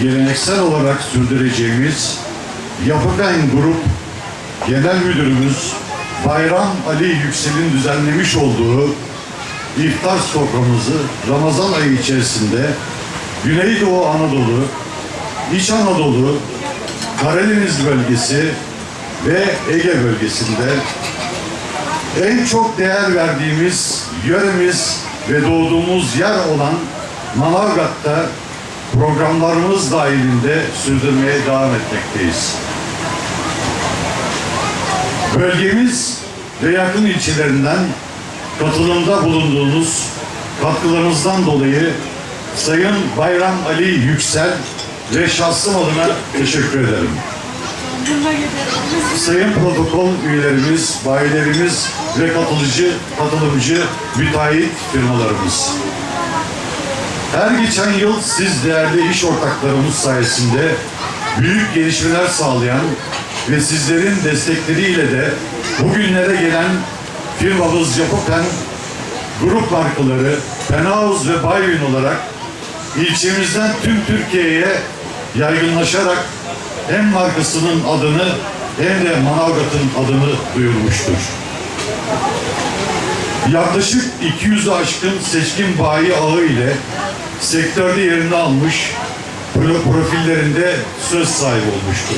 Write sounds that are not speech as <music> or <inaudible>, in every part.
geleneksel olarak sürdüreceğimiz Yapıben Grup Genel Müdürümüz Bayram Ali Yüksel'in düzenlemiş olduğu iftar soframızı Ramazan ayı içerisinde Güneydoğu Anadolu, İç Anadolu, Karadeniz bölgesi ve Ege bölgesinde en çok değer verdiğimiz yöremiz ve doğduğumuz yer olan Manavgat'ta programlarımız dahilinde sürdürmeye devam etmekteyiz. Bölgemiz ve yakın ilçelerinden katılımda bulunduğunuz katkılarınızdan dolayı Sayın Bayram Ali Yüksel ve şahsım adına teşekkür ederim. Sayın protokol üyelerimiz, bayilerimiz ve katılıcı, katılımcı müteahhit firmalarımız. Her geçen yıl siz değerli iş ortaklarımız sayesinde büyük gelişmeler sağlayan ve sizlerin destekleriyle de bugünlere gelen firmamız Yapıpen grup markaları Penauz ve Baywin olarak ilçemizden tüm Türkiye'ye yaygınlaşarak hem markasının adını hem de Manavgat'ın adını duyurmuştur. Yaklaşık 200'ü aşkın seçkin bayi ağı ile sektörde yerini almış pro- profillerinde söz sahibi olmuştur.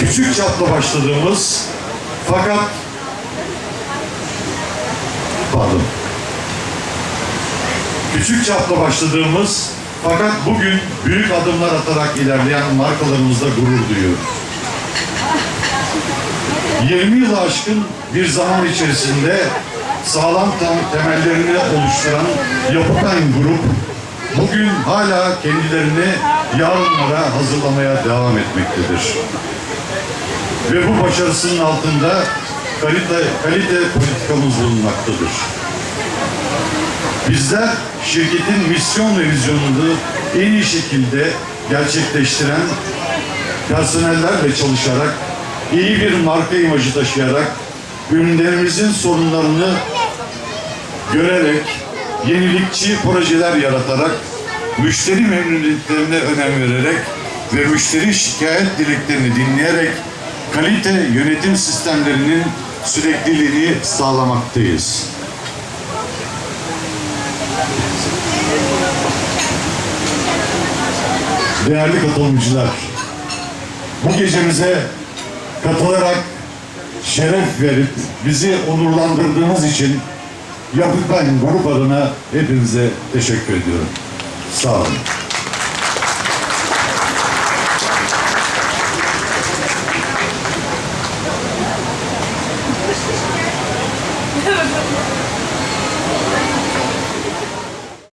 Küçük çapla başladığımız fakat pardon küçük çapla başladığımız fakat bugün büyük adımlar atarak ilerleyen markalarımızda gurur duyuyoruz. 20 yılı aşkın bir zaman içerisinde sağlam tem- temellerini oluşturan Yapıpen Grup bugün hala kendilerini yarınlara hazırlamaya devam etmektedir. Ve bu başarısının altında kalite, kalite politikamız bulunmaktadır. Bizler şirketin misyon ve vizyonunu en iyi şekilde gerçekleştiren personellerle çalışarak, iyi bir marka imajı taşıyarak, ürünlerimizin sorunlarını görerek, yenilikçi projeler yaratarak, müşteri memnuniyetlerine önem vererek ve müşteri şikayet dileklerini dinleyerek kalite yönetim sistemlerinin sürekliliğini sağlamaktayız. Değerli katılımcılar, bu gecemize katılarak şeref verip bizi onurlandırdığınız için Yapıklan grup adına hepinize teşekkür ediyorum. Sağ olun. <laughs>